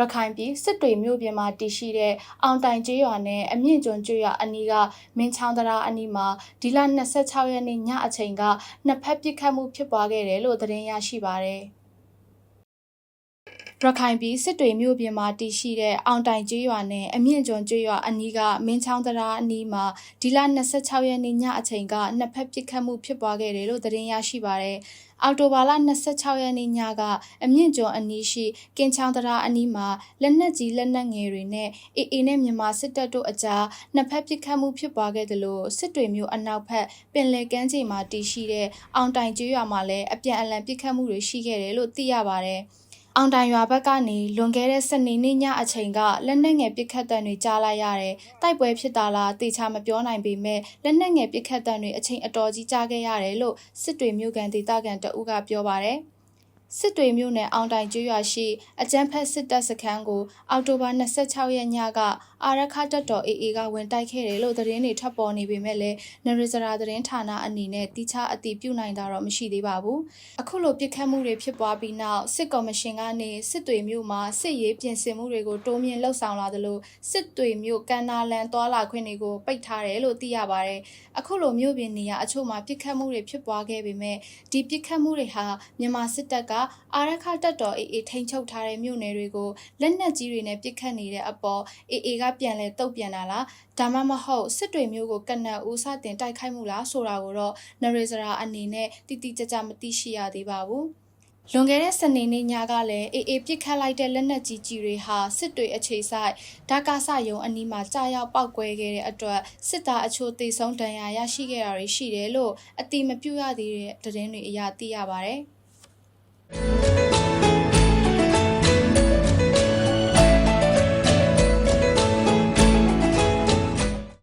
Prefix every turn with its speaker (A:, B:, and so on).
A: ရခိုင်ပြည်စစ်တွေမြို့ပြင်မှာတည်ရှိတဲ့အောင်တိုင်ကျေးရွာနဲ့အမြင့်ကျွန်းကျေးရွာအနီးကမင်းချောင်းတရာအနီးမှာဒီလ26ရက်နေ့ညအချိန်ကနှစ်ဖက်ပစ်ခတ်မှုဖြစ်ပွားခဲ့တယ်လို့သတင်းရရှိပါရယ် ရခိုင်ပြည်စစ်တွေမြို့ပြင်မှာတည်ရှိတဲ့အောင်တိုင်ကျေးရွာနဲ့အမြင့်ကျွန်းကျေးရွာအနီးကမင်းချောင်းတရာအနီးမှာဒီလ26ရက်နေ့ညအချိန်ကနှစ်ဖက်ပစ်ခတ်မှုဖြစ်ပွားခဲ့တယ်လို့သတင်းရရှိပါရယ်အော်တိုဘာလ26ရက်နေ့ညကအမြင့်ကျွန်းအနီးရှိကင်ချောင်းတရာအနီးမှာလက်နက်ကြီးလက်နက်ငယ်တွေနဲ့အေအေနဲ့မြန်မာစစ်တပ်တို့အကြားနှစ်ဖက်ပစ်ခတ်မှုဖြစ်ပွားခဲ့တယ်လို့စစ်တွေမျိုးအနောက်ဘက်ပင်လယ်ကမ်းခြေမှာတည်ရှိတဲ့အောင်တိုင်ကျွော်မှာလည်းအပြန်အလှန်ပစ်ခတ်မှုတွေရှိခဲ့တယ်လို့သိရပါတယ်။ အောင်တိုင်ရွာဘက်ကနေလွန်ခဲ့တဲ့စနေနေ့ညအချိန်ကလက်နက်ငယ်ပစ်ခတ်တံတွေကြားလိုက်ရတယ်။တိုက်ပွဲဖြစ်တာလားတေချာမပြောနိုင်ပေမဲ့လက်နက်ငယ်ပစ်ခတ်တံတွေအချိန်အတော်ကြီးကြားခဲ့ရတယ်လို့စစ်တွေမြို့ကန်ဒေသခံတအုပ်ကပြောပါတယ်။ စစ်တွေမြို့နယ်အောင်တိုင်ကျွော်ရှိအကြမ်းဖက်စစ်တပ်စခန်းကိုအောက်တိုဘာ26ရက်ညကအာရခတပ်တော် AA ကဝင်တိုက်ခဲ့တယ်လို့သတင်းတွေထွက်ပေါ်နေပေမဲ့လည်းနရဇရာသတင်းဌာနအနေနဲ့တိကျအတိပြုနိုင်တာတော့မရှိသေးပါဘူး။အခုလိုပြစ်ခတ်မှုတွေဖြစ်ပွားပြီးနောက်စစ်ကော်မရှင်ကနေစစ်တွေမြို့မှာစစ်ရေးပြင်ဆင်မှုတွေကိုတိုးမြင့်လှုပ်ဆောင်လာသလိုစစ်တွေမြို့ကန်နာလန်သွာလာခွင့်တွေကိုပိတ်ထားတယ်လို့သိရပါတယ်။အခုလိုမြို့ပြင်နေရာအချို့မှာပြစ်ခတ်မှုတွေဖြစ်ပွားခဲ့ပေမဲ့ဒီပြစ်ခတ်မှုတွေဟာမြန်မာစစ်တပ်ကအာရခတပ်တော် AA ထိန်းချုပ်ထားတဲ့မြို့နယ်တွေကိုလက်နက်ကြီးတွေနဲ့ပစ်ခတ်နေတဲ့အပေါ် AA ကပြန်လဲတုတ်ပြန်လာလားဒါမှမဟုတ်စစ်တွေမျိုးကိုကနတ်ဦးစတင်တိုက်ခိုက်မှုလားဆိုတာကိုတော့နရေစရာအနေနဲ့တိတိကျကျမသိရှိရသေးပါဘူးလွန်ခဲ့တဲ့စနေနေ့ညကလည်းအေးအေးပြစ်ခတ်လိုက်တဲ့လက်နက်ကြီးကြီးတွေဟာစစ်တွေအခြေဆိုင်ဒါကာဆယုံအနီးမှာကြာရောက်ပောက်ကွဲခဲ့တဲ့အတွက်စစ်သားအချို့သေဆုံးဒဏ်ရာရရှိခဲ့တာတွေရှိတယ်လို့အတိမပြုတ်ရသေးတဲ့သတင်းတွေအရသိရပါဗျ။